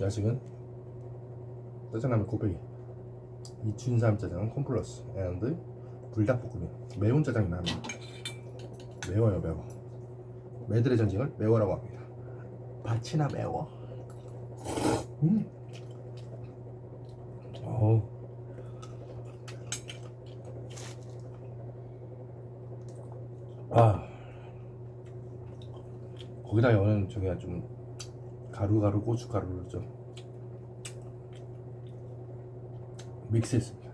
야식은 짜장라면 곱빼기. 이춘삼 짜장 콤플러스. 앤드 불닭볶음면 매운 짜장이 나옵니다. 매워요 매워. 매들의 전쟁을 매워라고 합니다. 바치나 매워? 음. 어우. 아. 거기다 여는 저기가 좀 가루가루 고춧가루를 좀 믹스했습니다.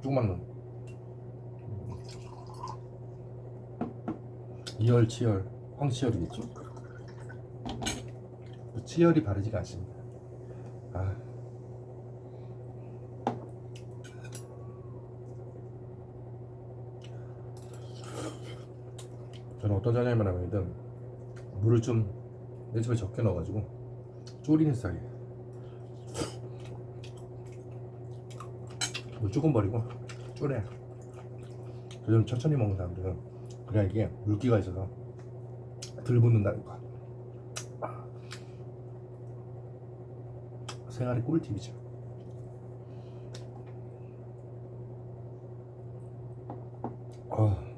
조금만 넣. 이열 치열 황치열이겠죠? 뭐 치열이 바르지가 않습니다. 아. 저는 어떤 짜장면 하면은 물을 좀 내 집에 적게 넣어가지고 졸이는 스타일이에요. 물 조금 버리고 졸여요. 요즘 천천히 먹는 사람들은 그래야 이게 물기가 있어서 덜 붓는다는 거. 생활의 꿀팁이죠. 아.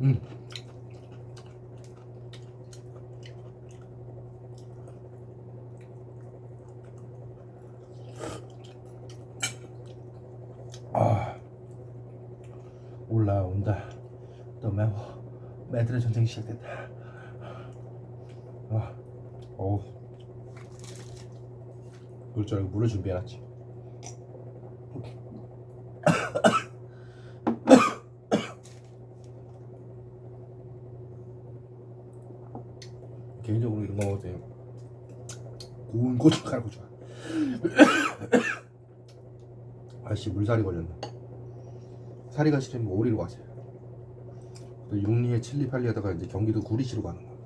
음. 아. 올라온다. 또 매워. 매들의 전쟁이 시작됐다. 아. 어우. 그럴 줄 알고 물을 준비해놨지. 개인적으로 이런 거 먹을 때 고운 고춧가루 좋아. 아씨 물살이 걸렸네. 사리가 싫으면 오리로 가세요. 또 육리에 칠리 팔리 하다가 이제 경기도 구리시로 가는 겁니다.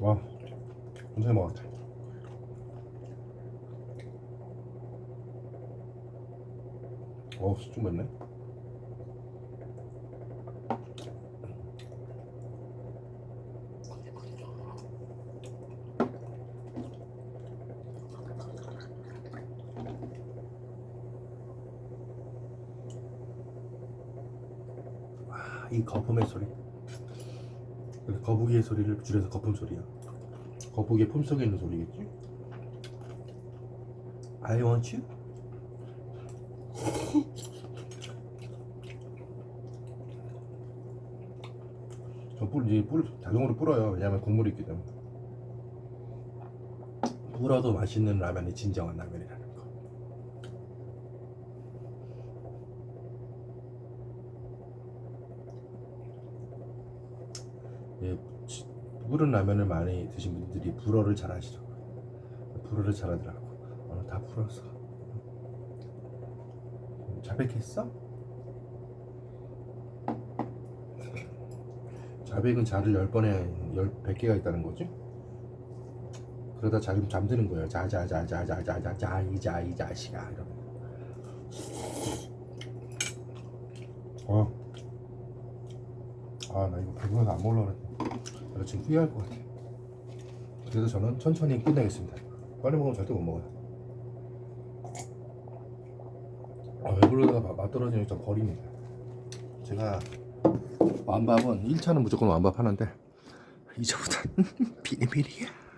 와, 엄청 먹었다. 어, 좀 맵네. 아, 이 거품의 소리. 거북이의 소리를 줄여서 거품 소리야. 거북이의 품 속에 있는 소리겠지? I want you. 저뿔 이제 뿔 자동으로 불어요. 왜냐면 국물이 있기 때문에. 불어도 맛있는 라면이 진정한 라면이라는 거. 예, 치- 불은 라면을 많이 드신 분들이 불어를 잘 하시더라고요. 불어를 잘 하더라고. 오늘 다 불었어. 자백했어? 자백은 자를 열 번에 열 100개가 있다는 거지? 그러다 자기 잠드는 거예요. 자자자자자자자자 이자 이 자식아 이러면. 어. 아나 이거 배고파서 안 먹으려고 그랬는데 나 지금 후회할 것 같아. 그래서 저는 천천히 끝내겠습니다. 빨리 먹으면 절대 못 먹어요. 아, 배부르다가 맛- 맛 떨어지면 좀 버립니다. 제가 완밥은 1차는 무조건 완밥 하는데 이제부터 비리비리야.